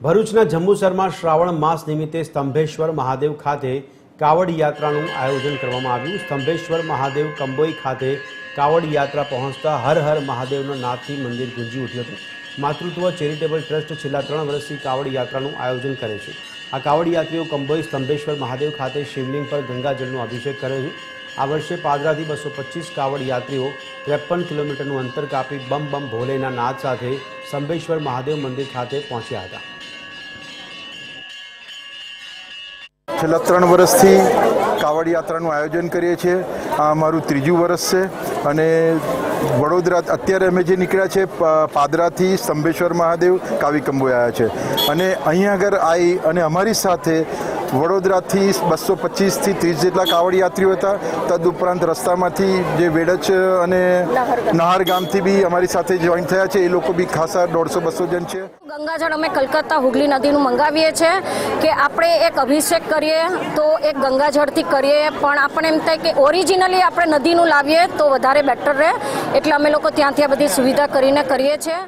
ભરૂચના જંબુસરમાં શ્રાવણ માસ નિમિત્તે સ્તંભેશ્વર મહાદેવ ખાતે કાવડ યાત્રાનું આયોજન કરવામાં આવ્યું. સ્તંભેશ્વર મહાદેવ કંબોઈ ખાતે કાવડ યાત્રા પહોંચતા હર હર મહાદેવના નાદથી મંદિર ગુંજી ઉઠ્યું હતું. માતૃત્વ ચેરિટેબલ ટ્રસ્ટ છેલ્લા ત્રણ વર્ષથી કાવડ યાત્રાનું આયોજન કરે છે. આ કાવડ યાત્રીઓ કંબોઈ સ્તંભેશ્વર મહાદેવ ખાતે શિવલિંગ પર ગંગાજળનો અભિષેક કરે છે. આ વર્ષે પાદરાથી બસો પચીસ કાવડ યાત્રીઓ ત્રેપન કિલોમીટરનું અંતર કાપી બમ બમ ભોલેના નાદ સાથે સ્તંભેશ્વર મહાદેવ મંદિર ખાતે પહોંચ્યા હતા. છેલ્લા ત્રણ વર્ષથી કાવડ યાત્રાનું આયોજન કરીએ છીએ. આ અમારું ત્રીજું વર્ષ છે અને વડોદરા અત્યારે અમે જે નીકળ્યા છે પાદરાથી સ્તંભેશ્વર મહાદેવ કાવી કંબોઈ આવ્યા છે. અને અહીંયા આગળ આવી અને અમારી સાથે વડોદરાથી બસો પચીસથી ત્રીસ જેટલા કાવડ યાત્રીઓ હતા. તદુપરાંત રસ્તામાંથી જે વેડચ અને નહાર ગામથી બી અમારી સાથે જોઈન થયા છે. એ લોકો બી ખાસા દોઢસો બસો જણ છે. ગંગાજળ અમે કલકત્તા હુગલી નદીનું મંગાવીએ છીએ કે આપણે એક અભિષેક કરીએ તો એક ગંગાજળથી કરીએ. પણ આપણે એમ થાય કે ઓરિજિનલી આપણે નદીનું લાવીએ તો વધારે બેટર રહે. એટલે અમે લોકો ત્યાંથી આ બધી સુવિધા કરીને કરીએ છીએ.